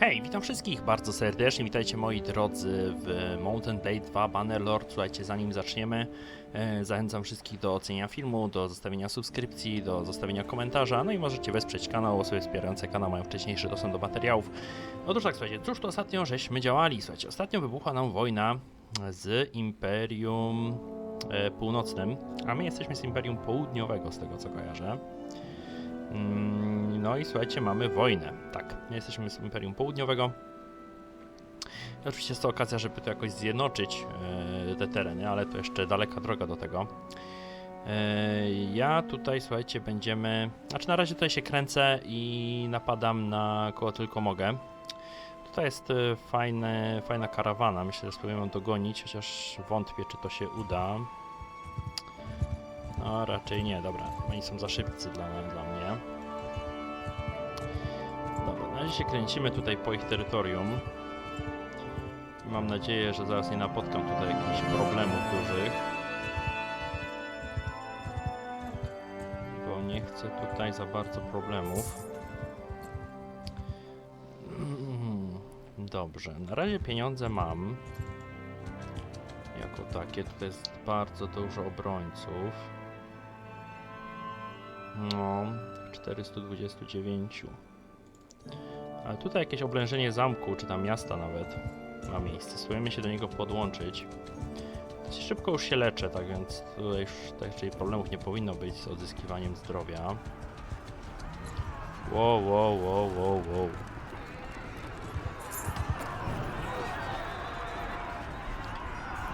Hej, witam wszystkich bardzo serdecznie, witajcie moi drodzy w Mountain Blade 2 Bannerlord. Słuchajcie, zanim zaczniemy, e, zachęcam wszystkich do ocenienia filmu, do zostawienia subskrypcji, do zostawienia komentarza, no i możecie wesprzeć kanał, osoby wspierające kanał mają wcześniejszy dostęp do materiałów. Otóż tak, słuchajcie, cóż to ostatnio żeśmy działali? Słuchajcie, ostatnio wybuchła nam wojna z Imperium e, Północnym, a my jesteśmy z Imperium Południowego, z tego co kojarzę. Mm, No i słuchajcie, mamy wojnę. Tak, my jesteśmy z Imperium Południowego. I oczywiście jest to okazja, żeby to jakoś zjednoczyć e, te tereny, ale to jeszcze daleka droga do tego. E, ja tutaj, słuchajcie, będziemy. Znaczy, na razie tutaj się kręcę i napadam na kogo tylko mogę. Tutaj jest e, fajne, fajna karawana. Myślę, że spróbujemy ją dogonić, chociaż wątpię, czy to się uda. No, raczej nie, dobra. Oni są za szybcy dla, dla mnie. Dobra, na razie się kręcimy tutaj po ich terytorium. Mam nadzieję, że zaraz nie napotkam tutaj jakichś problemów dużych. Bo nie chcę tutaj za bardzo problemów. Dobrze, na razie pieniądze mam. Jako takie, tutaj jest bardzo dużo obrońców. No, 429. Ale tutaj jakieś oblężenie zamku, czy tam miasta nawet ma miejsce. Spróbujemy się do niego podłączyć. Dosyć szybko już się leczę, tak więc tutaj już tak, czyli problemów nie powinno być z odzyskiwaniem zdrowia. Wow, wow, wow, wow, wow.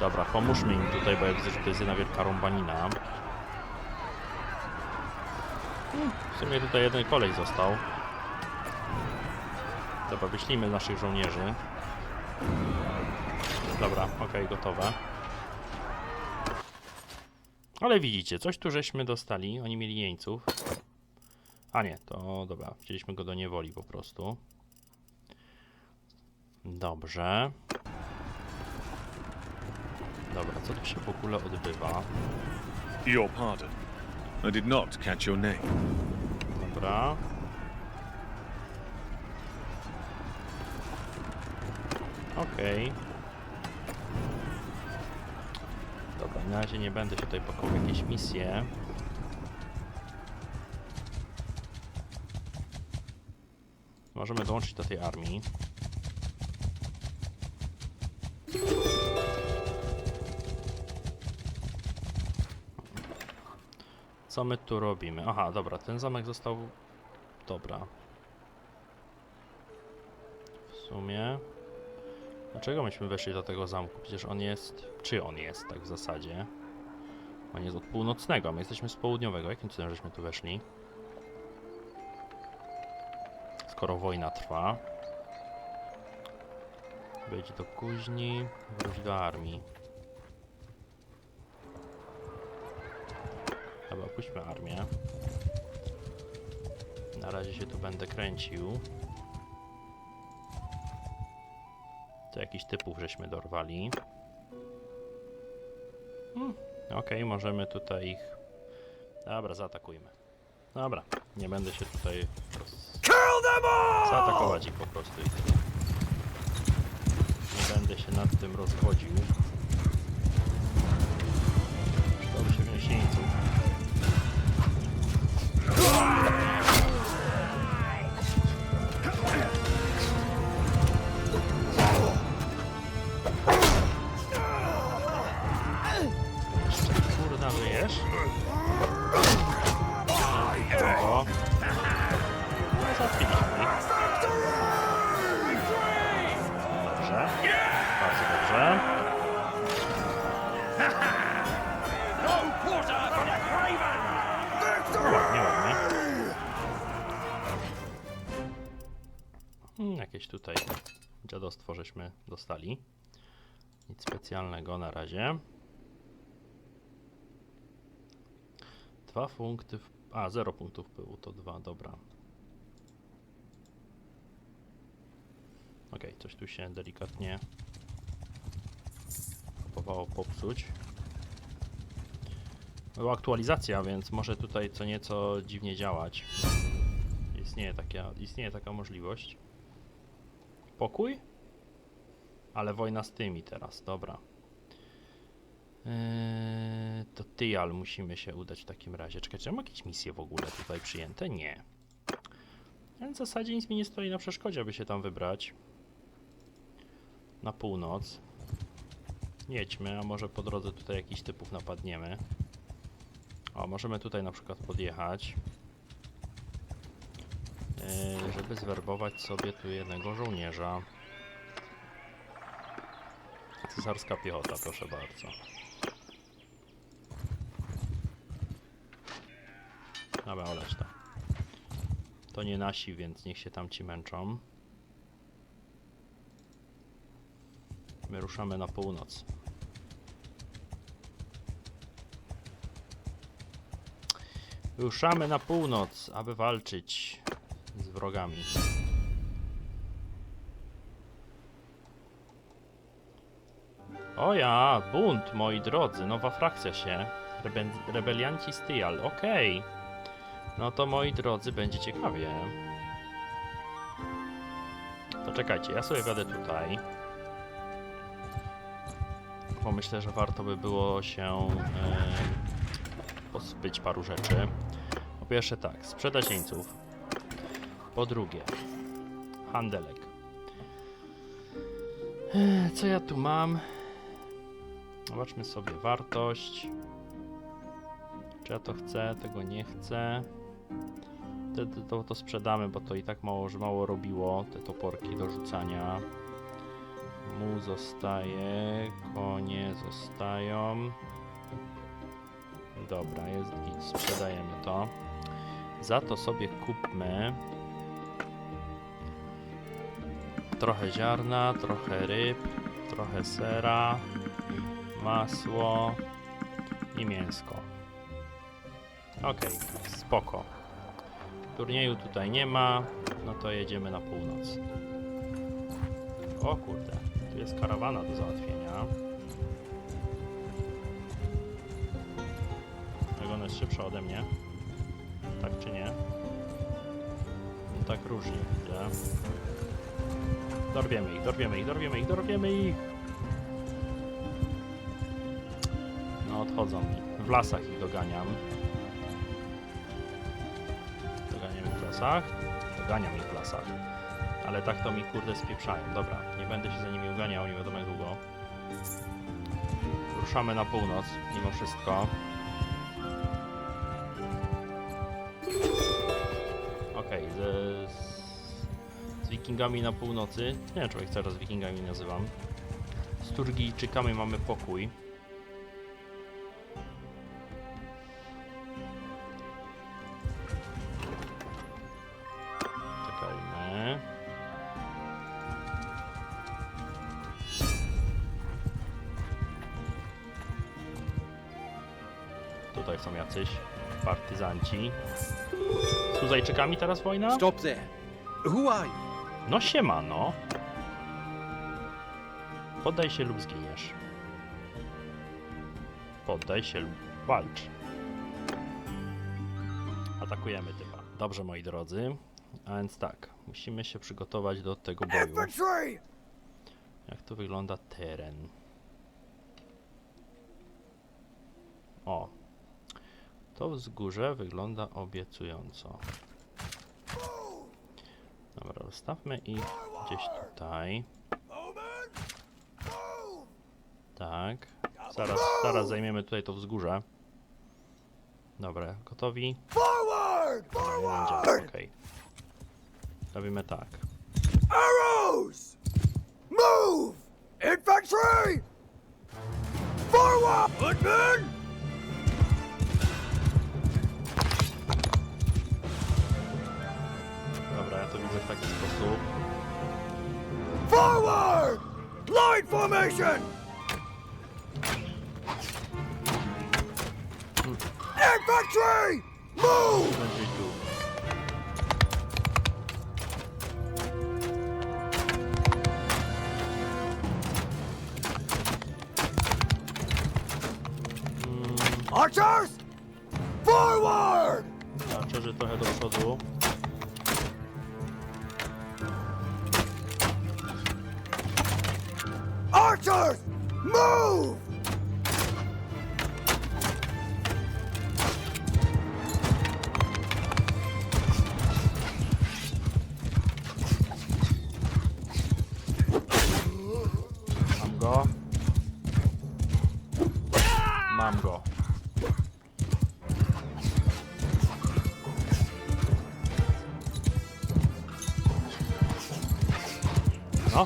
Dobra, pomóżmy im tutaj, bo ja widzę, że to jest jedna wielka rąbanina. Hmm, W sumie tutaj jeden kolej został. Dobra, wyślijmy naszych żołnierzy. Dobra, okej, gotowe. Ale widzicie, coś tu żeśmy dostali. Oni mieli jeńców. A nie, to dobra, wzięliśmy go do niewoli po prostu. Dobrze. Dobra, co tu się w ogóle odbywa? Your pardon. I did not catch your name. Dobra. Okej. Dobra, na razie nie będę się tutaj pakował jakieś misje. Możemy dołączyć do tej armii. Co my tu robimy? Aha, dobra, ten zamek został... Dobra. W sumie... Dlaczego myśmy weszli do tego zamku? Przecież on jest... Czy on jest, tak w zasadzie? On jest od północnego, a my jesteśmy z południowego. Jakim cudem żeśmy tu weszli? Skoro wojna trwa. Wejdź do kuźni, wróć do armii. Dobra, puśćmy armię. Na razie się tu będę kręcił. To jakiś typów żeśmy dorwali. Hmm, Okej, możemy tutaj ich... Dobra, zaatakujmy. Dobra, nie będę się tutaj... roz- Zaatakować ich po prostu. Nie będę się nad tym rozwodził. Dobrze. Ładnie, ładnie. Hmm, jakieś tutaj dziadostwo żeśmy dostali. Nic specjalnego na razie. Dwa punkty. W... A, zero punktów pyłu to dwa, dobra. Okej, coś tu się delikatnie próbowało popsuć. Była aktualizacja, więc może tutaj co nieco dziwnie działać. Istnieje taka, istnieje taka możliwość. pokój? Ale wojna z tymi teraz, dobra. Yy, to Tyjal musimy się udać w takim razie. Czekajcie, czy mam jakieś misje w ogóle tutaj przyjęte? Nie. W zasadzie nic mi nie stoi na przeszkodzie, aby się tam wybrać. Na północ. Jedźmy, a może po drodze tutaj jakichś typów napadniemy. O, możemy tutaj na przykład podjechać. Yy, żeby zwerbować sobie tu jednego żołnierza. Cesarska piechota, proszę bardzo. Dobra, oleć to. To nie nasi, więc niech się tam ci męczą. My ruszamy na północ. Ruszamy na północ, aby walczyć z wrogami. O ja, bunt, moi drodzy, nowa frakcja się. Rebe rebelianci Styal, okej. No to moi drodzy, będzie ciekawie. To czekajcie, ja sobie wjadę tutaj. Bo myślę, że warto by było się e, pozbyć paru rzeczy. Po pierwsze tak, sprzedać jeńców. Po drugie, handelek. E, Co ja tu mam? Zobaczmy sobie wartość. Czy ja to chcę, tego nie chcę. To, to, to sprzedamy, bo to i tak mało, że mało robiło te toporki do rzucania. Mu zostaje, konie zostają. Dobra, jest git, sprzedajemy to. Za to sobie kupmy trochę ziarna, trochę ryb, trochę sera, masło i mięsko. Okej, spoko. Turnieju tutaj nie ma, no to jedziemy na północ. O kurde, jest karawana do załatwienia. Jak ona jest szybsza ode mnie? Tak czy nie? No tak różnie widzę. Dorwiemy ich, dorwiemy ich, dorwiemy ich, dorwiemy ich! No odchodzą mi. W lasach ich doganiam. Doganiam ich w lasach. Doganiam ich w lasach. Ale tak to mi kurde spieprzają. Dobra, nie będę się za nimi uganiał, nie wiadomo jak długo. Ruszamy na północ, mimo wszystko. Okej, z, z wikingami na północy. Nie wiem, czy ich teraz wikingami nazywam. Z Turgijczykami mamy pokój. Partyzanci. Z Tuzajczykami teraz wojna? Stop there. Who are you? No siemano. Poddaj się lub zginiesz. Poddaj się lub walcz. Atakujemy typa. Dobrze, moi drodzy. A więc tak, musimy się przygotować do tego boju. Jak tu wygląda teren? O. To wzgórze wygląda obiecująco. Dobra, rozstawmy ich gdzieś tutaj. Tak. Zaraz, zaraz zajmiemy tutaj to wzgórze. Dobra, gotowi? Okej. Robimy tak. Arrows! Move! Infantry! Forward! Footmen! W taki sposób. Forward! Line formation! Infantry! Move! Będzie tu. Archers! Forward! Archerzy trochę do przodu. Move!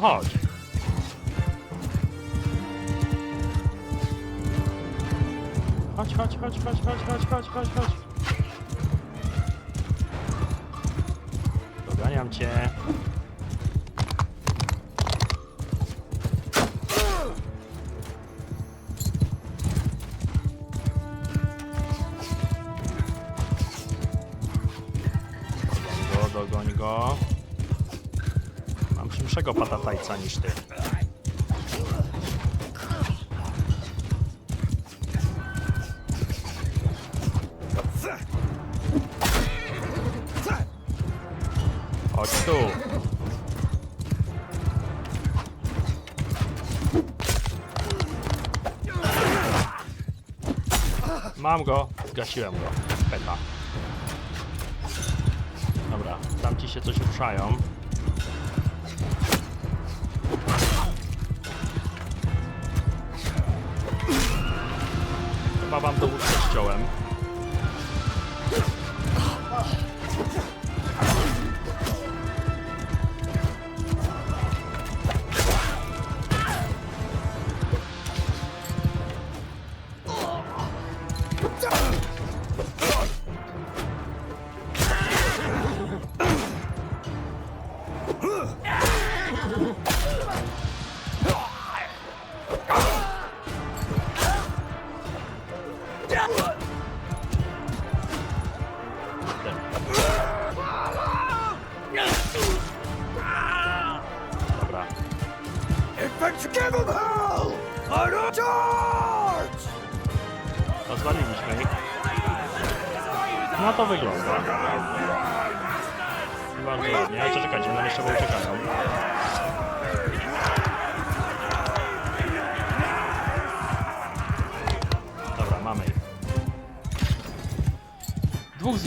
Mam. Chodź, chodź, chodź, chodź, chodź, chodź, chodź, chodź, chodź. Doganiam cię. Dogoń go, dogoń go. Mam szybszego patatajca niż ty. Chodź tu. Mam go, zgasiłem go. Peta. Dobra, tamci się coś ruszają. Chyba wam to łódkę ściąłem.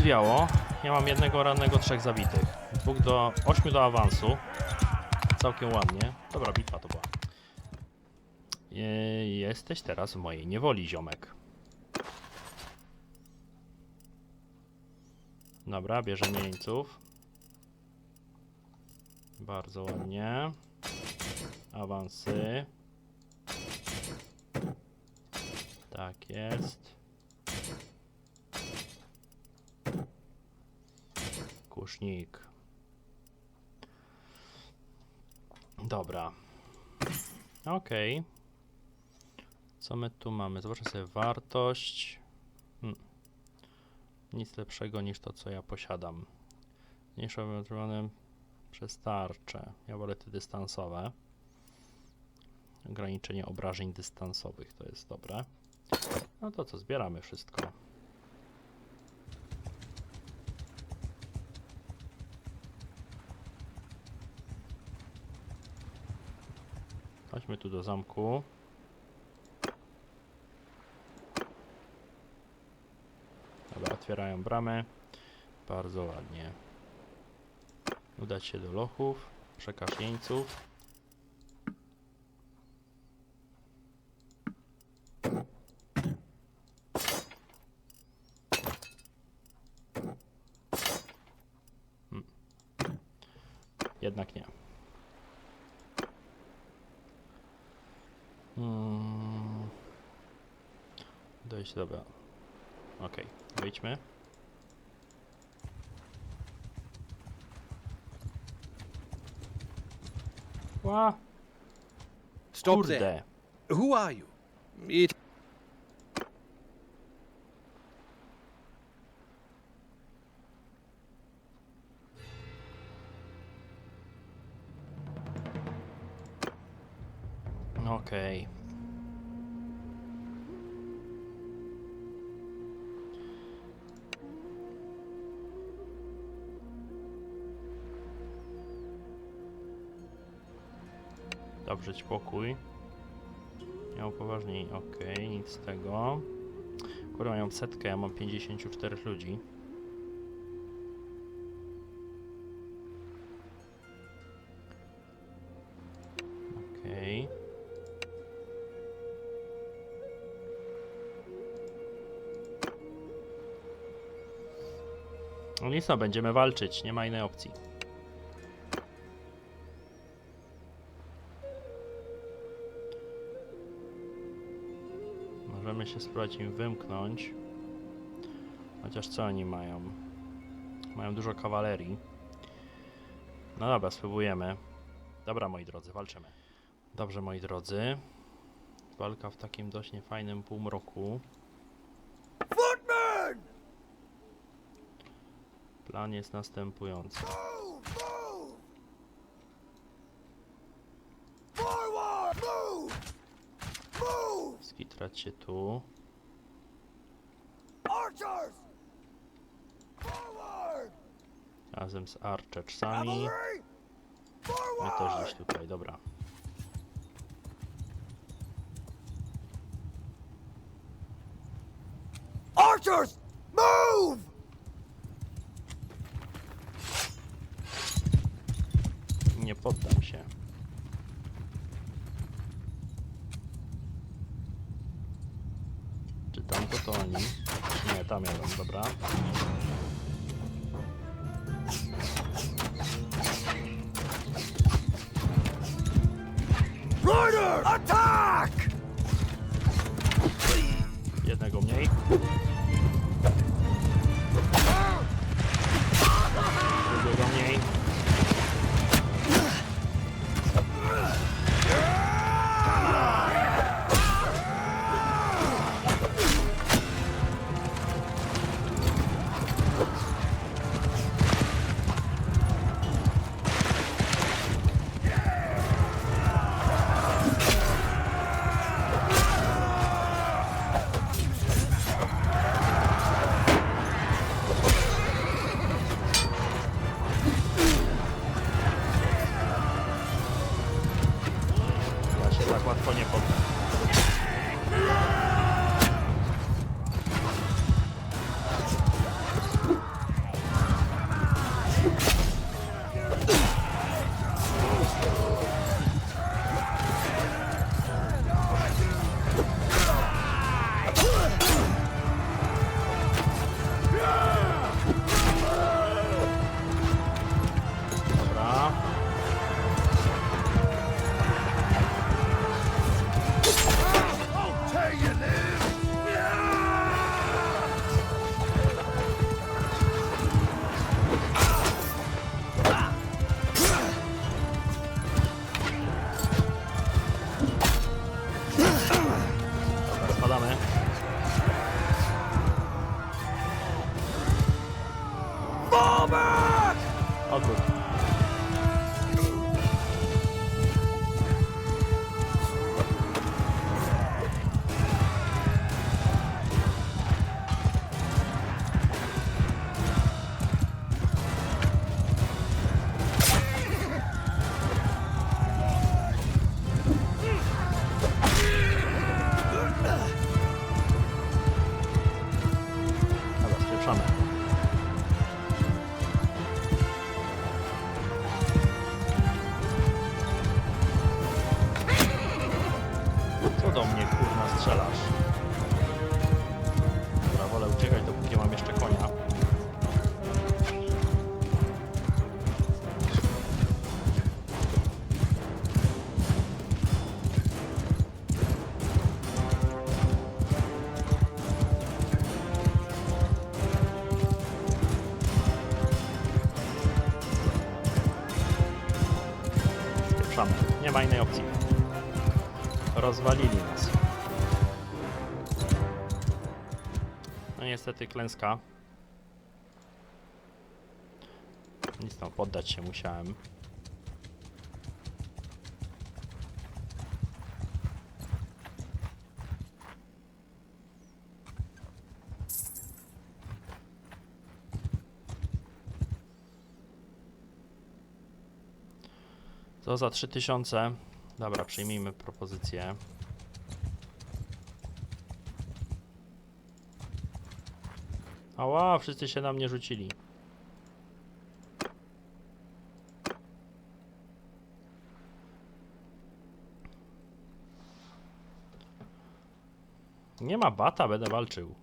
Zwiało. Ja mam jednego rannego, trzech zabitych. Dwóch do... ośmiu do awansu. Całkiem ładnie. Dobra, bitwa to była. Je- Jesteś teraz w mojej niewoli, ziomek. Dobra, bierzemy jeńców. Bardzo ładnie. Awansy. Tak jest. Kusznik. Dobra. Okej. Co my tu mamy? Zobaczę sobie wartość. Hmm. Nic lepszego niż to, co ja posiadam. Mniejsze ewentualne przez. Ja wolę te dystansowe. Ograniczenie obrażeń dystansowych to jest dobre. No to co, zbieramy wszystko. Chodźmy tu do zamku. Dobra, otwierają bramy. Bardzo ładnie. Udać się do lochów. Przekaż jeńców. Wyjdźmy. Ła, Stop kurde. there. Who are you? It Okej. Dobrze, spokój. Miał poważniej, okej, nic z tego. Kurwa, mają setkę, ja mam 54 ludzi. Okej. No nic, będziemy walczyć, nie ma innej opcji. Możemy się spróbować im wymknąć. Chociaż co oni mają? Mają dużo kawalerii. No dobra, spróbujemy. Dobra, moi drodzy, walczymy. Dobrze, moi drodzy. Walka w takim dość niefajnym półmroku. Plan jest następujący. Move! Move! Forward! Move! Move! Się tu. Razem z Archersami. My też gdzieś tutaj, dobra. Archers! Move! Nie poddam się. Czy tamto to oni? Nie, tam jadą, dobra. Rider! Attack! Jednego mniej. Drugiego mniej. Klęska. Nic tam, poddać się musiałem. To za 3000. Dobra, przyjmijmy propozycję. Ała, wszyscy się na mnie rzucili. Nie ma bata, będę walczył.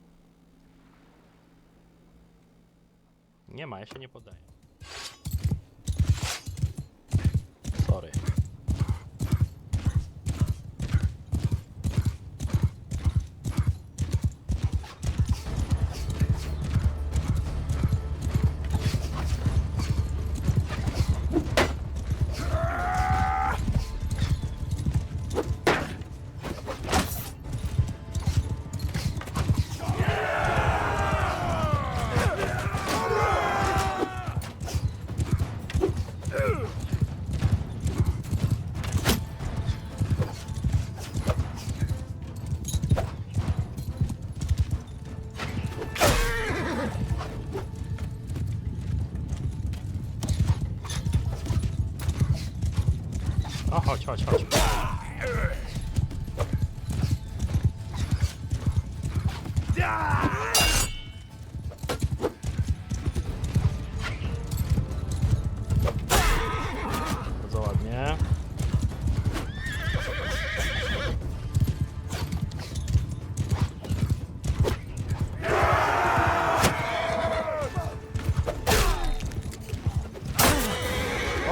Nie ma, ja się nie poddaję.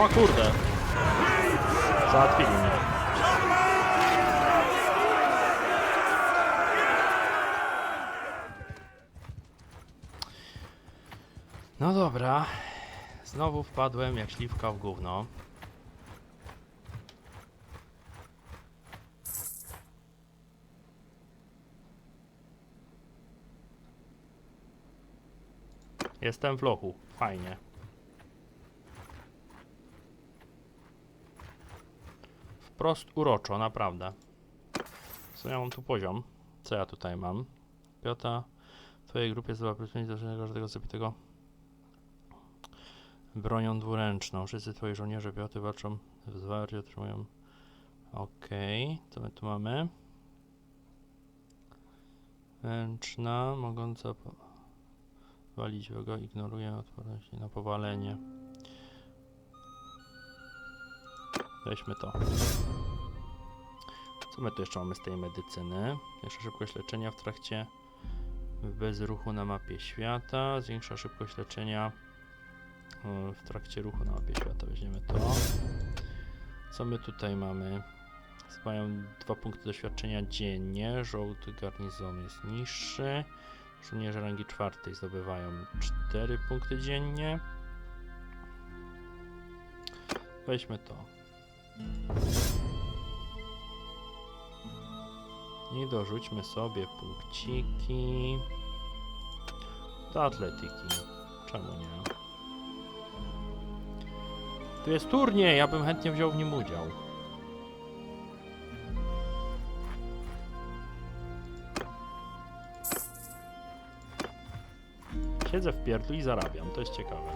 O kurde. Załatwili mnie. No dobra. Znowu wpadłem jak śliwka w gówno. Jestem w lochu. Fajnie. Wprost uroczo, naprawdę. Co ja mam tu poziom? Co ja tutaj mam? Piota w twojej grupie zdobywa plus 5 do każdego zabitego bronią dwuręczną. Wszyscy twoi żołnierze pioty walczą w zwarciu, otrzymują... Okej, co my tu mamy? Ręczna, mogąca walić wroga, ignoruje odporność na powalenie. Weźmy to. Co my tu jeszcze mamy z tej medycyny? Jeszcze szybkość leczenia w trakcie bez ruchu na mapie świata. Zwiększa szybkość leczenia e, w trakcie ruchu na mapie świata. Weźmiemy to. Co my tutaj mamy? Mają dwa punkty doświadczenia dziennie. Żołty garnizon jest niższy. Żołnierze rangi czwartej zdobywają 4 punkty dziennie. Weźmy to. I dorzućmy sobie punkciki do atletyki. Czemu nie? Tu jest turniej, ja bym chętnie wziął w nim udział. Siedzę w pierdlu i zarabiam, to jest ciekawe.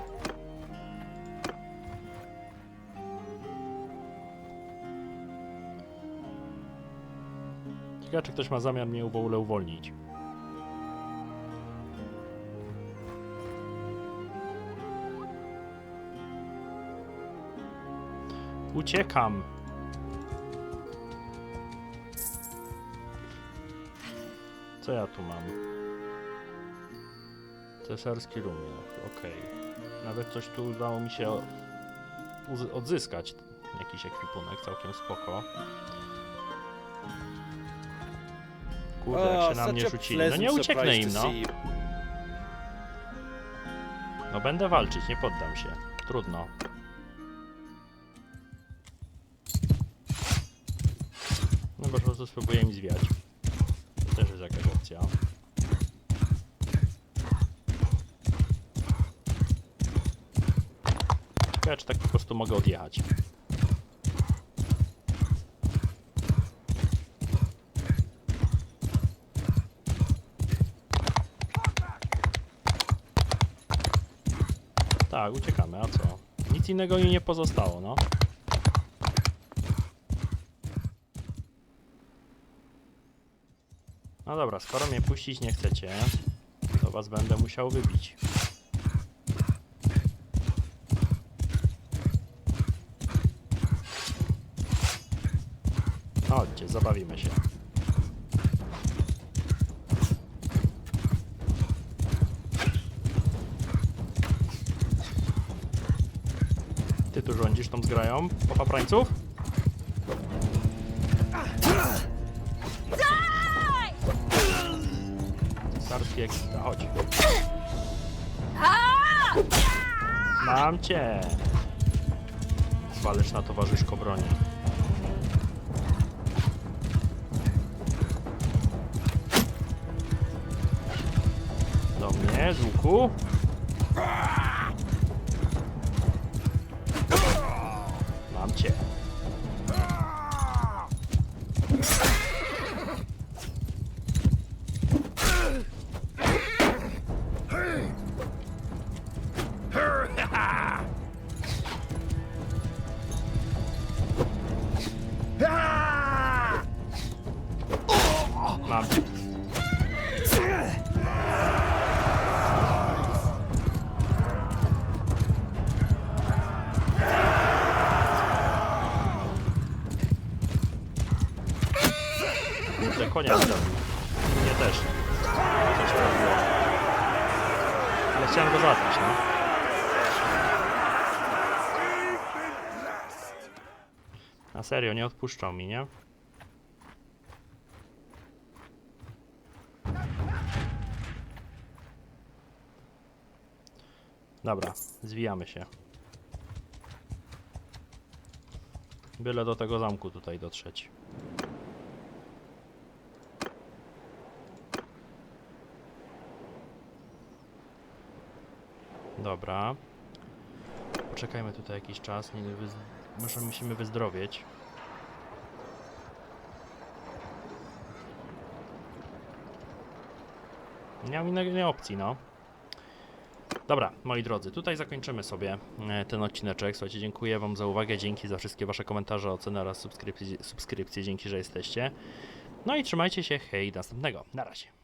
Ciekawe, czy ktoś ma zamiar mnie w ogóle uwolnić. Uciekam. Co ja tu mam? Cesarski rumień, okej. Nawet coś tu udało mi się odzyskać. Jakiś ekwipunek, całkiem spoko. Kurde, jak się na mnie rzucili. No nie ucieknę im, no. No będę walczyć, nie poddam się. Trudno. No bo po prostu spróbuję im zwiać. To też jest jakaś opcja. Ciekawe, czy tak po prostu mogę odjechać. Tak, uciekamy, a co? Nic innego mi nie pozostało, no. No dobra, skoro mnie puścić nie chcecie, to was będę musiał wybić. Chodźcie, zabawimy się. Ty tą zgrają? Popaprańców? Carski ekstra, chodź. Mam cię! Waleczna towarzyszko broni. Do mnie, z łuku. Mam cię. Na serio, nie odpuszczą mi, nie? Dobra, zwijamy się. Byle do tego zamku tutaj dotrzeć. Dobra. Poczekajmy tutaj jakiś czas. Nie, wyz... Muszę, musimy wyzdrowieć. Nie mam innej innej opcji, no. Dobra, moi drodzy, tutaj zakończymy sobie e, ten odcineczek. Słuchajcie, dziękuję Wam za uwagę, dzięki za wszystkie Wasze komentarze, oceny oraz subskrypcje, subskrypcje. Dzięki, że jesteście. No i trzymajcie się, hej, do następnego. Na razie.